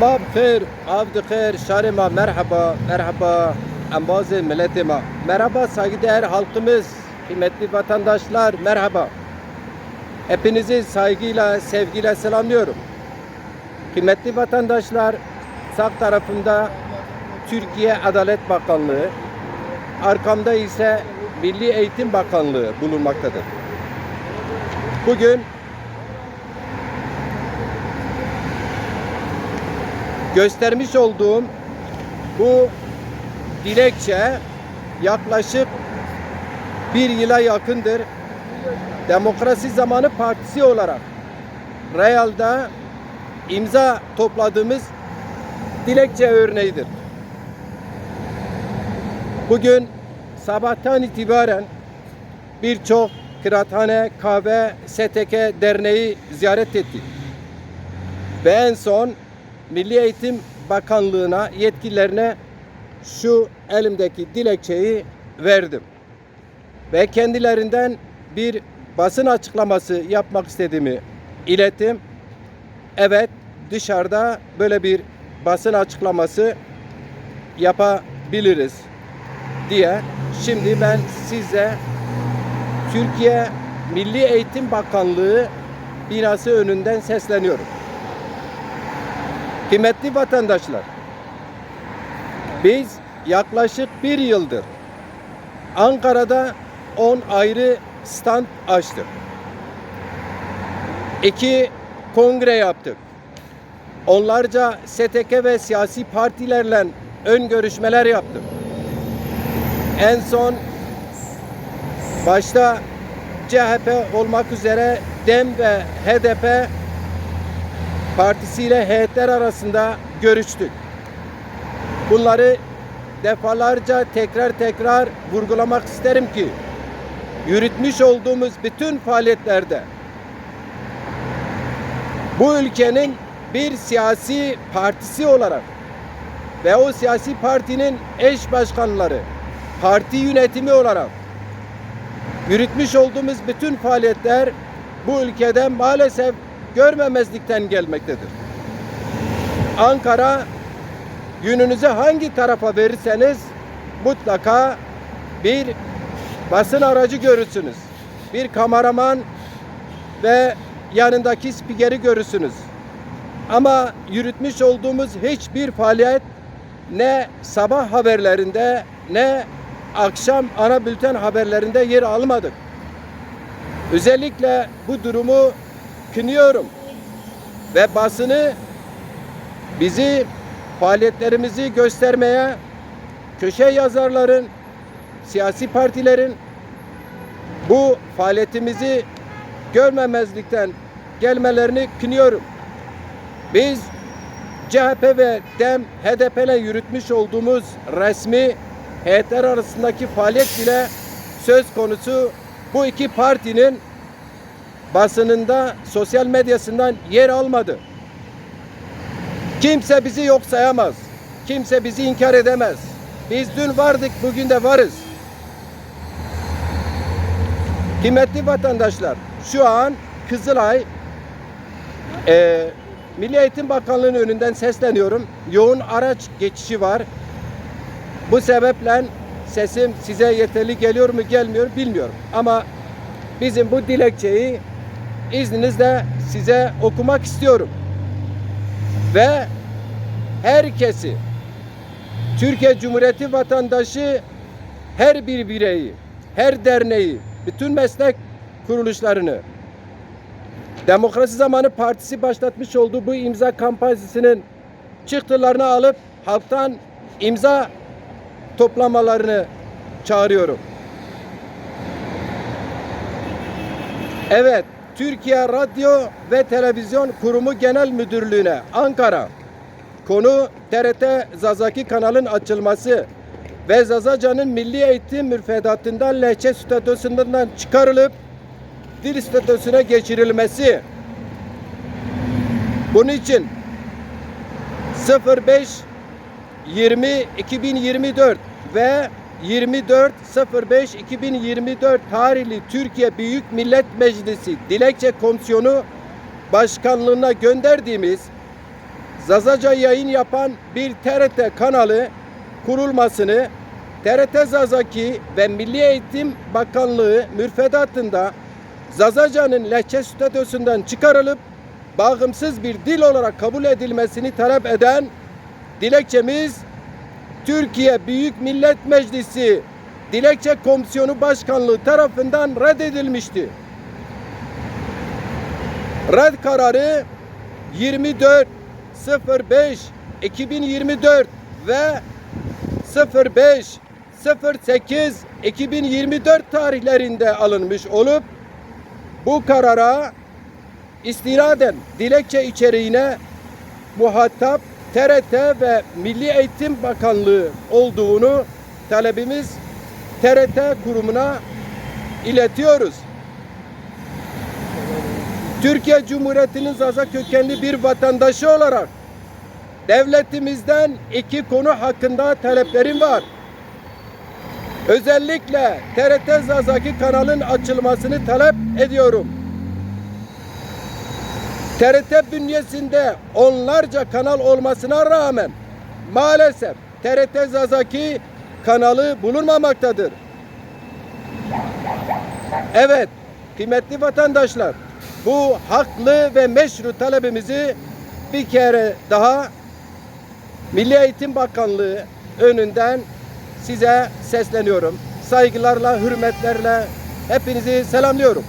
ما بخير عبد خير şarima merhaba merhaba ambazı milletime merhaba saygıdeğer halkımız kıymetli vatandaşlar merhaba hepinizi saygıyla sevgiyle selamlıyorum kıymetli vatandaşlar sağ tarafımda Türkiye Adalet Bakanlığı arkamda ise Milli Eğitim Bakanlığı bulunmaktadır bugün göstermiş olduğum bu dilekçe yaklaşık bir yıla yakındır. Demokrasi Zamanı Partisi olarak Real'da imza topladığımız dilekçe örneğidir. Bugün sabahtan itibaren birçok kıraathane, kahve, STK derneği ziyaret ettik. Ve en son Milli Eğitim Bakanlığı'na yetkililerine şu elimdeki dilekçeyi verdim. Ve kendilerinden bir basın açıklaması yapmak istediğimi ilettim. Evet dışarıda böyle bir basın açıklaması yapabiliriz diye şimdi ben size Türkiye Milli Eğitim Bakanlığı binası önünden sesleniyorum. Kıymetli vatandaşlar, biz yaklaşık bir yıldır Ankara'da 10 ayrı stand açtık. İki kongre yaptık. Onlarca STK ve siyasi partilerle ön görüşmeler yaptık. En son başta CHP olmak üzere DEM ve HDP partisiyle heyetler arasında görüştük. Bunları defalarca tekrar tekrar vurgulamak isterim ki yürütmüş olduğumuz bütün faaliyetlerde bu ülkenin bir siyasi partisi olarak ve o siyasi partinin eş başkanları, parti yönetimi olarak yürütmüş olduğumuz bütün faaliyetler bu ülkede maalesef görmemezlikten gelmektedir. Ankara gününüzü hangi tarafa verirseniz mutlaka bir basın aracı görürsünüz. Bir kameraman ve yanındaki spikeri görürsünüz. Ama yürütmüş olduğumuz hiçbir faaliyet ne sabah haberlerinde ne akşam ana bülten haberlerinde yer almadık. Özellikle bu durumu kınıyorum. Ve basını bizi faaliyetlerimizi göstermeye köşe yazarların, siyasi partilerin bu faaliyetimizi görmemezlikten gelmelerini kınıyorum. Biz CHP ve DEM, HDP ile yürütmüş olduğumuz resmi heyetler arasındaki faaliyet bile söz konusu bu iki partinin basınında, sosyal medyasından yer almadı. Kimse bizi yok sayamaz. Kimse bizi inkar edemez. Biz dün vardık, bugün de varız. Kıymetli vatandaşlar, şu an Kızılay e, Milli Eğitim Bakanlığı'nın önünden sesleniyorum. Yoğun araç geçişi var. Bu sebeple sesim size yeterli geliyor mu gelmiyor bilmiyorum. Ama bizim bu dilekçeyi izninizle size okumak istiyorum. Ve herkesi Türkiye Cumhuriyeti vatandaşı her bir bireyi, her derneği, bütün meslek kuruluşlarını Demokrasi Zamanı Partisi başlatmış olduğu bu imza kampanyasının çıktılarını alıp halktan imza toplamalarını çağırıyorum. Evet, Türkiye Radyo ve Televizyon Kurumu Genel Müdürlüğü'ne Ankara. Konu TRT Zazaki kanalın açılması ve Zazacan'ın milli eğitim müfredatından lehçe statüsünden çıkarılıp dil statüsüne geçirilmesi. Bunun için 05 20 2024 ve 24 05 2024 tarihli Türkiye Büyük Millet Meclisi Dilekçe Komisyonu Başkanlığına gönderdiğimiz Zazaca yayın yapan bir TRT kanalı kurulmasını TRT Zazaki ve Milli Eğitim Bakanlığı mürfedatında Zazaca'nın lehçe statüsünden çıkarılıp bağımsız bir dil olarak kabul edilmesini talep eden dilekçemiz Türkiye Büyük Millet Meclisi Dilekçe Komisyonu Başkanlığı tarafından reddedilmişti. Red kararı 24 05 2024 ve 05 08 2024 tarihlerinde alınmış olup bu karara istinaden dilekçe içeriğine muhatap TRT ve Milli Eğitim Bakanlığı olduğunu talebimiz TRT kurumuna iletiyoruz. Türkiye Cumhuriyeti'nin Zaza kökenli bir vatandaşı olarak devletimizden iki konu hakkında taleplerim var. Özellikle TRT Zazaki kanalın açılmasını talep ediyorum. TRT bünyesinde onlarca kanal olmasına rağmen maalesef TRT Zazaki kanalı bulunmamaktadır. Evet, kıymetli vatandaşlar, bu haklı ve meşru talebimizi bir kere daha Milli Eğitim Bakanlığı önünden size sesleniyorum. Saygılarla, hürmetlerle hepinizi selamlıyorum.